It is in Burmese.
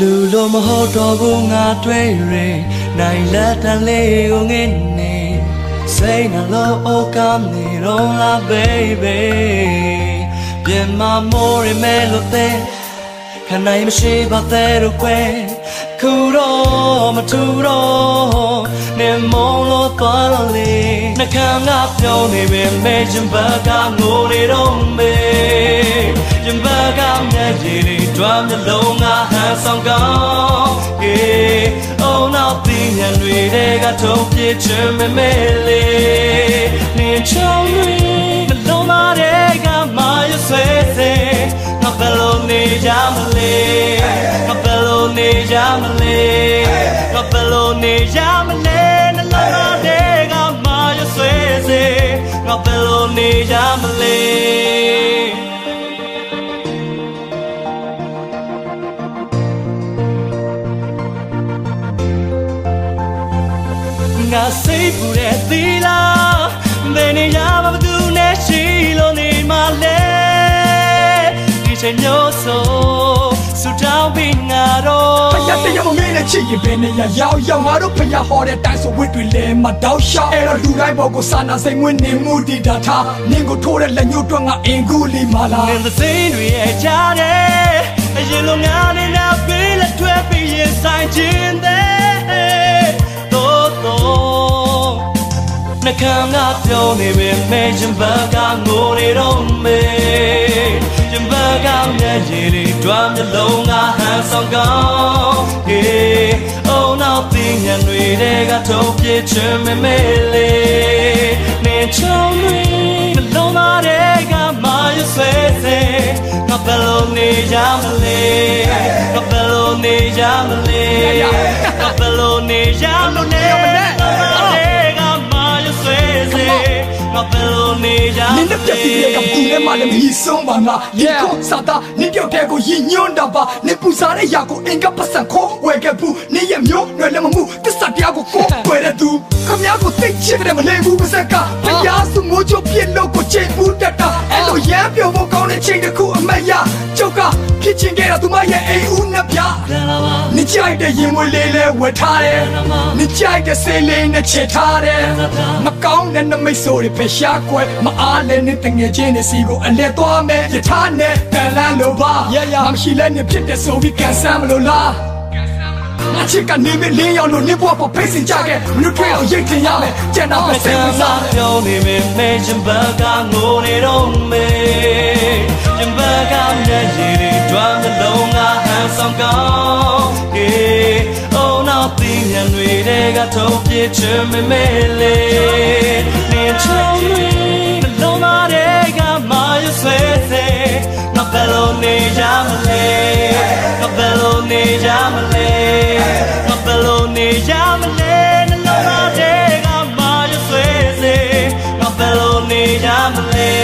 လူလိုမဟုတ်တော့ဘူးငါတွေ့ရင်နိုင်လက်တန်လေးကိုငင်းနေစိတ်နှလုံးအောက်ကနေတော့လား baby ပြန်မမိုးရမဲလို့တဲ့ခဏမရှိပါသေးတော့ကွယ် ခုတော့မထူတော့နေမုံလို့သွားလို့လေနှကမ်းကပြောနေပေမဲ့ရှင်ဘကငိုနေတော့မေရှင်ဘကမျက်ရည်တွေတွားမျက်လုံးကဟန်ဆောင်ကောင်းကေအုံနောက်ပြီးညံတွေကထုံးပြချင်မမဲလေနေချောင်းတွေနှလုံးသားတွေ ငါစိတ်ပူတဲ့သီလာဘယ်နေရမှာဘသူနဲ့ရှိလို့နေမှာလဲဒီချိန်မျိုးဆိုဆူတောင်းပြီးငါတော့ဖယားတရားမမင်းနဲ့ချစ်ရင်ဘယ်နေရရောက်ရောက်ငါတို့ဖယားဟောတဲ့တိုင်ဆိုဝစ်တွေလဲမတောက်ရှောက်အဲ့တော့လူတိုင်းဘောကိုစာနာစိတ်ဝင်နေမှုဒီတာထားနင်းကိုထိုးတဲ့လက်ညှိုးတွန်းငါအင်ကူလီမာလာနင်သစိမ်းတွေရဲ့ကြားတယ်အရင်လိုငါနဲ့နာပေးလက်ထွက်ပြီးရင်ဆိုင်ခြင်းတဲ့ နှကမ်းကပြောနေပေမဲ့ရှင်ဘကငိုနေတော့မေရှင်ဘကမျက်ရည်တွေတွားမျက်လုံးကဟန်ဆောင်ကောင်းဟေးအုံနောက်ပြီးညံတွေကထုံးပြချင်မမဲလေနေချောင်းတွေနှလုံးသားတွေကမာရဆွဲစေငါဘယ်လိုနေကြမလဲငါဘယ်လိုနေကြမလဲငါဘယ်လိုနေကြမလဲ ကြမနလဲင်းတဲ့ပြက်စီရဲ့ကပူနဲ့မှလည်းမဟီဆုံးပါငါဒီကိုစာသားနင်းတယောက်တည်းကိုရည်ညွှန်းတာပါနင်းပူစားတဲ့ຢာကိုအင်ကပတ်စံခေါ်ဝယ်ခဲ့ဘူးနင်းရဲ့မျိုးနွယ်လည်းမမှုတစ္ဆာတရားကိုကိုွယ်တဲ့သူခမ ्या ကိုသိချစ်တယ်မလဲဘူးပါစက်ကဖျားစုမိုးချိုပြစ်လို့ကိုချိန်ဘူးတက်တာအဲ့လိုရမ်းပြောဖို့ကောင်းတဲ့ချိန်တစ်ခုအမတ်ရကျုပ်ကဖြ စ်ချင်ခဲ့တာသူမရဲ့အိမ်ဦးနှစ်ပြပြန်လာပါနင်ကြိုက်တဲ့ရင်မွေလေးလဲဝတ်ထားတယ်နင်ကြိုက်တဲ့ဆေးလေးနဲ့ချစ်ထားတယ်မကောင်းတဲ့နမိတ်ဆိုတွေပဲရှားကွယ်မအားလည်းနဲ့တငယ်ချင်းနဲ့စီကိုအလဲသွားမယ်ယထာနဲ့တန်လန်းလိုပါမရှိလဲနေဖြစ်တဲ့ဆိုပြီးကန်ဆန်းမလို့လားငါချစ်ကနေမလေးရောက်လို့နေဘွားပေါ်ဖိတ်စင်ကြခဲ့မလို့တွေ့အောင်ရိတ်တင်ရမယ်ကျန်တာပဲမစိတ်ကဝင်မ်းစားသာပြောနေမေမေရှင်ဘကငိုနေတော့မေရှ တွေကထုတ်ပြချင်မမဲလေနင်ချောင်းလေးလုံးမတွေကမာရဆွဲစေငါဘယ်လိုနေကြမလဲငါဘယ်လိုနေကြမလဲငါဘယ်လိုနေကြမလဲနှလုံးသားတွေကမာရဆွဲစေငါဘယ်လိုနေကြမလဲ